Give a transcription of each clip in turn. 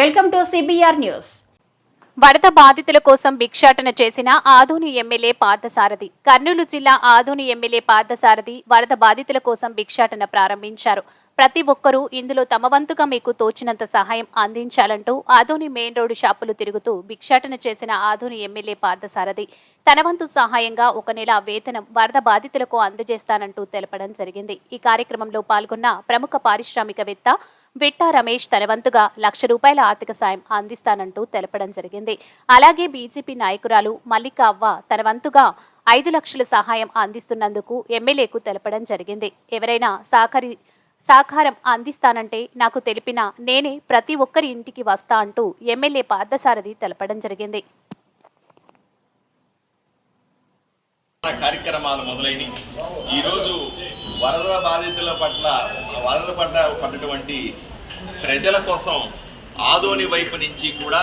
Welcome to CBR news వరద బాధితుల కోసం భిక్షాటన చేసిన ఆదోని ఎమ్మెల్యే పార్థసారథి. కర్నూలు జిల్లా ఆదోని ఎమ్మెల్యే పార్థసారథి వరద బాధితుల కోసం భిక్షాటన ప్రారంభించారు. ప్రతి ఒక్కరూ ఇందులో తమ వంతుగా మీకు తోచినంత సహాయం అందించాలంటూ ఆదోని మెయిన్ రోడ్డు షాపులు తిరుగుతూ భిక్షాటన చేసిన ఆదోని ఎమ్మెల్యే పార్థసారథి. తన వంతు సహాయంగా ఒక నెల వేతనం వరద బాధితులకు అందజేస్తానంటూ తెలపడం జరిగింది. ఈ కార్యక్రమంలో పాల్గొన్న ప్రముఖ పారిశ్రామికవేత్త విట్టా రమేష్ తన వంతుగా లక్ష రూపాయల ఆర్థిక సాయం అందిస్తానంటూ తెలపడం జరిగింది. అలాగే బీజేపీ నాయకురాలు మల్లిక అవ్వ తన వంతుగా ఐదు లక్షల సహాయం అందిస్తున్నందుకు ఎమ్మెల్యేకు తెలపడం జరిగింది. ఎవరైనా సహకరి సహకారం అందిస్తానంటే నాకు తెలిపిన నేనే ప్రతి ఒక్కరి ఇంటికి వస్తా అంటూ ఎమ్మెల్యే పార్థసారథి తెలపడం జరిగింది. కార్యక్రమాలు మొదలైన ఈరోజు వరద బాధితుల పట్ల వరద పడ్డ పడ్డటువంటి ప్రజల కోసం ఆదోని వైపు నుంచి కూడా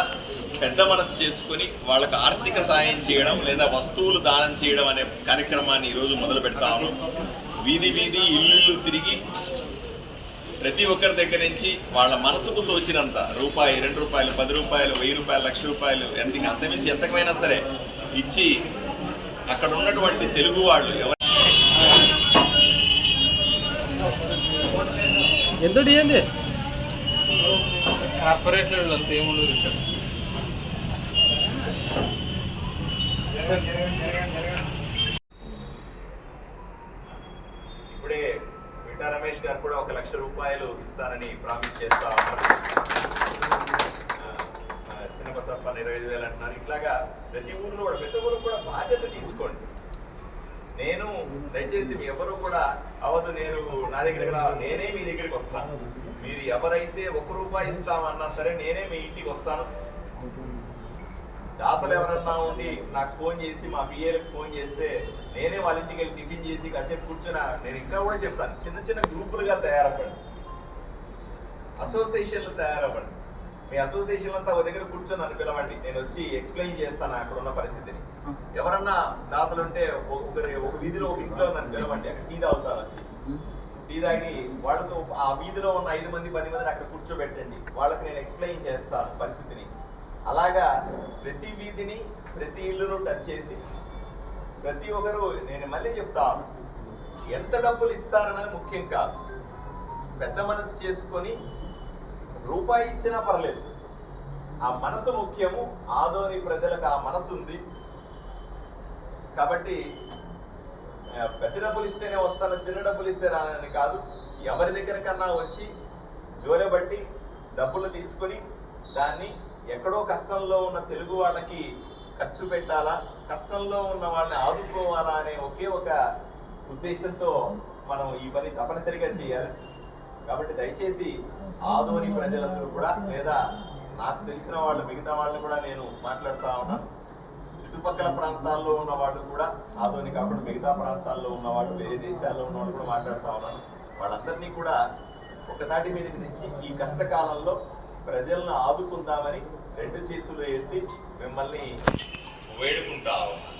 పెద్ద మనసు చేసుకుని వాళ్ళకు ఆర్థిక సాయం చేయడం లేదా వస్తువులు దానం చేయడం అనే కార్యక్రమాన్ని ఈరోజు మొదలు పెడతాము. వీధి వీధి ఇల్లు తిరిగి ప్రతి ఒక్కరి దగ్గర నుంచి వాళ్ళ మనసుకు తోచినంత రూపాయి రెండు రూపాయలు పది రూపాయలు వెయ్యి రూపాయలు లక్ష రూపాయలు ఎంత అంతమించి ఎంతకమైనా సరే ఇచ్చి అక్కడ ఉన్నటువంటి తెలుగు వాళ్ళు ఎవరు ఎంత కార్పొరేట్లు అంత ఏముండదు ఇక్కడ ఇప్పుడే విటా రమేష్ గారు కూడా ఒక లక్ష రూపాయలు ఇస్తారని ప్రామిస్ చేస్తా ఉన్నారు. ఆ, చిన్న బసప్ప ఇరవై ఐదు వేలు అంటున్నారు. ఇట్లాగా ప్రతి ఊర్లో కూడా ప్రతి ఊరు కూడా బాధ్యత తీసుకోండి. నేను దయచేసి మీ ఎవరు కూడా అవదు నేను నా దగ్గరికి రా నేనే మీ దగ్గరికి వస్తాను మీరు ఎవరైతే ఒక రూపాయి ఇస్తామన్నా సరే నేనే మీ ఇంటికి వస్తాను. దాతలు ఎవరన్నా ఉండి నాకు ఫోన్ చేసి మా పిఏలకు ఫోన్ చేస్తే నేనే వాళ్ళ ఇంటికి వెళ్ళి టిఫిన్ చేసి కాసేపు కూర్చొని నేను ఇంకా కూడా చెప్తాను. చిన్న చిన్న గ్రూపులుగా తయారవ్వండి. అసోసియేషన్లు తయారవ్వండి. మీ అసోసియేషన్ అంతా ఒక దగ్గర కూర్చొని నన్ను పిలవండి. నేను వచ్చి ఎక్స్ప్లెయిన్ చేస్తాను అక్కడ ఉన్న పరిస్థితిని ఎవరన్నా దాతలు ఉంటే ఒక వీధిలో ఒక ఇంట్లో నన్ను పిలవండి. అక్కడ టీ తాగుతాను వచ్చి. టీ తాగి వాళ్ళతో ఆ వీధిలో ఉన్న ఐదు మంది పది మందిని అక్కడ కూర్చోబెట్టండి. వాళ్ళకి నేను ఎక్స్ప్లెయిన్ చేస్తాను పరిస్థితిని. అలాగా ప్రతి వీధిని ప్రతి ఇల్లును టచ్ చేసి ప్రతి ఒక్కరు నేను మళ్ళీ చెప్తాను ఎంత డబ్బులు ఇస్తారన్నది ముఖ్యం కాదు. పెద్ద మనసు చేసుకొని రూపాయి ఇచ్చినా పర్లేదు. ఆ మనసు ముఖ్యము ఆదోని ప్రజలకు ఆ మనసు ఉంది. కాబట్టి పెద్ద డబ్బులు ఇస్తేనే వస్తాను చిన్న డబ్బులు ఇస్తే రానని కాదు. ఎవరి దగ్గర కన్నా వచ్చి జోలెబట్టి డబ్బులు తీసుకొని దాన్ని ఎక్కడో కష్టంలో ఉన్న తెలుగు వాళ్ళకి ఖర్చు పెట్టాలా కష్టంలో ఉన్న వాళ్ళని ఆదుకోవాలా అనే ఒకే ఒక ఉద్దేశంతో మనం ఈ పని తప్పనిసరిగా చేయాలి. కాబట్టి దయచేసి ఆదోని ప్రజలందరూ కూడా లేదా నాకు తెలిసిన వాళ్ళు మిగతా వాళ్ళని కూడా నేను మాట్లాడుతూ ఉన్నాను. చుట్టుపక్కల ప్రాంతాల్లో ఉన్న వాళ్ళు కూడా ఆదోని కాకుండా మిగతా ప్రాంతాల్లో ఉన్న వాళ్ళు వేరే దేశాల్లో ఉన్న వాళ్ళు కూడా మాట్లాడుతూ ఉన్నాను. వాళ్ళందరినీ కూడా ఒకదాటి మీదకి తెచ్చి ఈ కష్టకాలంలో ప్రజలను ఆదుకుందామని రెండు చేతులు ఎత్తి మిమ్మల్ని వేడుకుంటా ఉన్నాను.